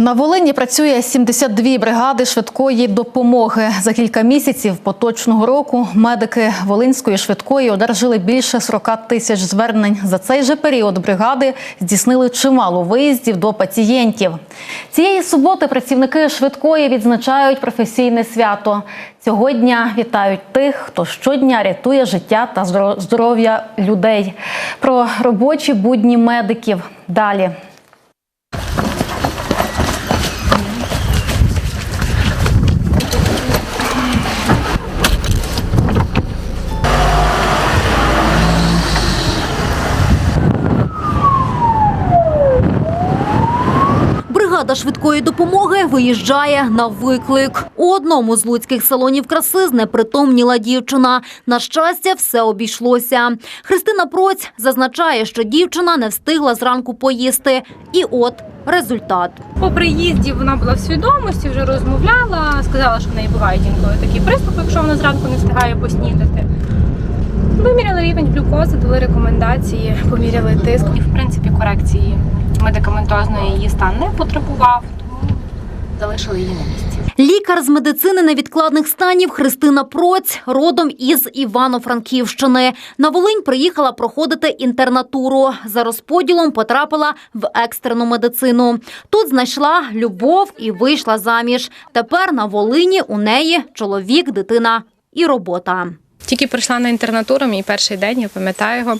На Волині працює 72 бригади швидкої допомоги. За кілька місяців поточного року медики Волинської швидкої одержали більше 40 тисяч звернень. За цей же період бригади здійснили чимало виїздів до пацієнтів. Цієї суботи працівники швидкої відзначають професійне свято. Цього дня вітають тих, хто щодня рятує життя та здоров'я людей. Про робочі будні медиків далі. Бригада швидкої допомоги виїжджає на виклик. У одному з луцьких салонів краси знепритомніла дівчина. На щастя, все обійшлося. Христина Проць зазначає, що дівчина не встигла зранку поїсти. І от результат. По приїзді вона була в свідомості, вже розмовляла, сказала, що в неї бувають інколи такі приступи, якщо вона зранку не встигає поснідати. Виміряли рівень глюкози, дали рекомендації, поміряли тиск. І в принципі корекції медикаментозної її стан не потребував, тому залишили її на місці. Лікар з медицини невідкладних станів Христина Проць родом із Івано-Франківщини. На Волинь приїхала проходити інтернатуру. За розподілом потрапила в екстрену медицину. Тут знайшла любов і вийшла заміж. Тепер на Волині у неї чоловік, дитина і робота. Тільки прийшла на інтернатуру, мій перший день, я пам'ятаю його.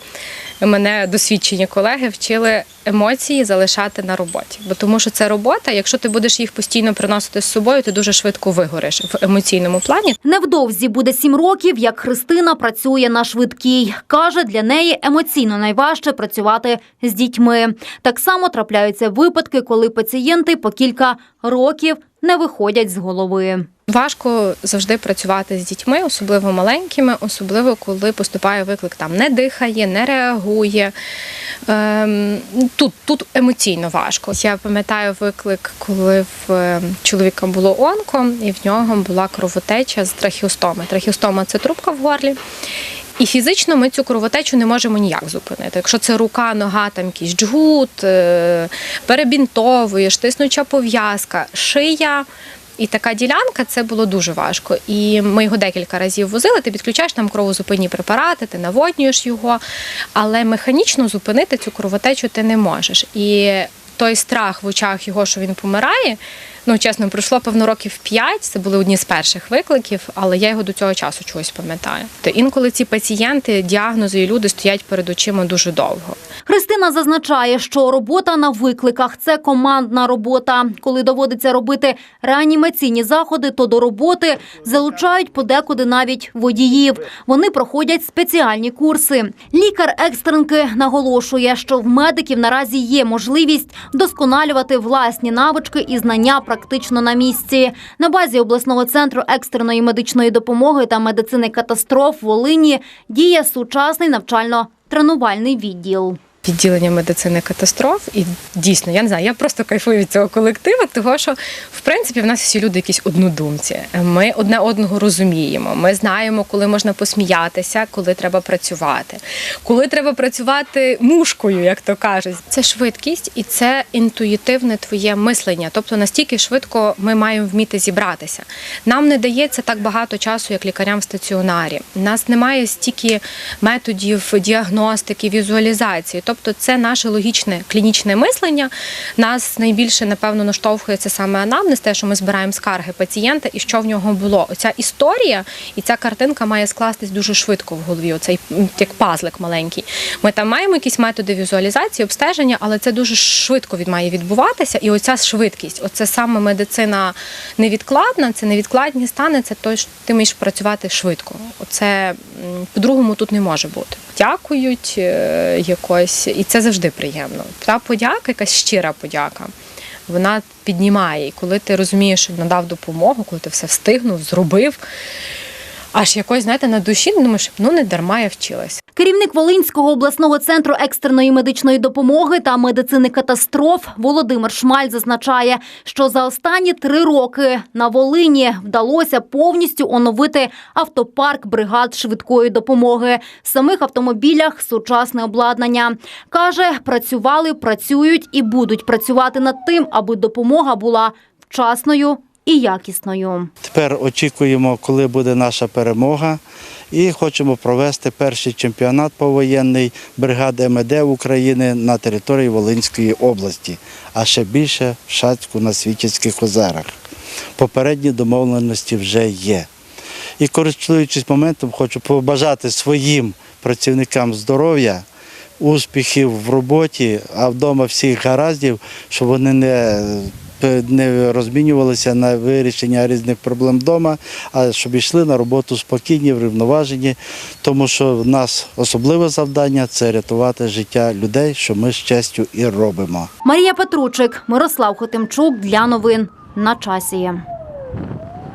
Мене досвідчені колеги вчили емоції залишати на роботі. Бо тому що це робота, якщо ти будеш їх постійно приносити з собою, ти дуже швидко вигориш в емоційному плані. Невдовзі буде сім років, як Христина працює на швидкій. Каже, для неї емоційно найважче працювати з дітьми. Так само трапляються випадки, коли пацієнти по кілька років не виходять з голови. Важко завжди працювати з дітьми, особливо маленькими, особливо коли поступає виклик, там не дихає, не реагує. Ем, тут, тут емоційно важко. Я пам'ятаю виклик, коли в е, чоловіка було онко, і в нього була кровотеча з трахіостоми. Трахіостома це трубка в горлі. І фізично ми цю кровотечу не можемо ніяк зупинити. Якщо це рука, нога, там якийсь джгут, е, перебінтовуєш, тиснуча пов'язка, шия. І така ділянка це було дуже важко. І ми його декілька разів возили. Ти підключаєш там кровозупинні препарати, ти наводнюєш його, але механічно зупинити цю кровотечу ти не можеш. І той страх в очах його, що він помирає. Ну, чесно, пройшло певно років п'ять. Це були одні з перших викликів, але я його до цього часу чогось пам'ятаю. То інколи ці пацієнти, діагнози і люди стоять перед очима дуже довго. Христина зазначає, що робота на викликах це командна робота. Коли доводиться робити реанімаційні заходи, то до роботи залучають подекуди навіть водіїв. Вони проходять спеціальні курси. Лікар екстренки наголошує, що в медиків наразі є можливість вдосконалювати власні навички і знання практично на місці. На базі обласного центру екстреної медичної допомоги та медицини катастроф в Волині діє сучасний навчально-тренувальний відділ. Відділення медицини катастроф. І дійсно, я не знаю, я просто кайфую від цього колективу, тому що в принципі в нас всі люди якісь однодумці. Ми одне одного розуміємо. Ми знаємо, коли можна посміятися, коли треба працювати, коли треба працювати мушкою, як то кажуть. Це швидкість і це інтуїтивне твоє мислення. Тобто настільки швидко ми маємо вміти зібратися. Нам не дається так багато часу, як лікарям в стаціонарі. У нас немає стільки методів діагностики, візуалізації. Тобто, це наше логічне клінічне мислення. Нас найбільше напевно наштовхує це саме анамнез, те, що ми збираємо скарги пацієнта і що в нього було. Оця історія і ця картинка має скластись дуже швидко в голові. Оцей як пазлик маленький. Ми там маємо якісь методи візуалізації, обстеження, але це дуже швидко від має відбуватися. І оця швидкість, оце саме медицина невідкладна, це невідкладні стани, це той, ти маєш працювати швидко. Оце по-другому тут не може бути. Дякують е, якось, і це завжди приємно. Та подяка, якась щира подяка. Вона піднімає, і коли ти розумієш, що надав допомогу, коли ти все встигнув, зробив. Аж якось, знаєте, на душі думаєш, ну не дарма я вчилась. Керівник Волинського обласного центру екстреної медичної допомоги та медицини катастроф Володимир Шмаль зазначає, що за останні три роки на Волині вдалося повністю оновити автопарк бригад швидкої допомоги. В самих автомобілях сучасне обладнання. Каже, працювали, працюють і будуть працювати над тим, аби допомога була вчасною і якісною. Тепер очікуємо, коли буде наша перемога, і хочемо провести перший чемпіонат повоєнний бригади МД України на території Волинської області, а ще більше в Шацьку на Світівських озерах. Попередні домовленості вже є. І користуючись моментом, хочу побажати своїм працівникам здоров'я, успіхів в роботі, а вдома всіх гараздів, щоб вони не, не розмінювалися на вирішення різних проблем вдома, а щоб йшли на роботу спокійні, врівноважені, тому що в нас особливе завдання це рятувати життя людей, що ми з честю і робимо. Марія Петручик, Мирослав Хотимчук для новин на часі.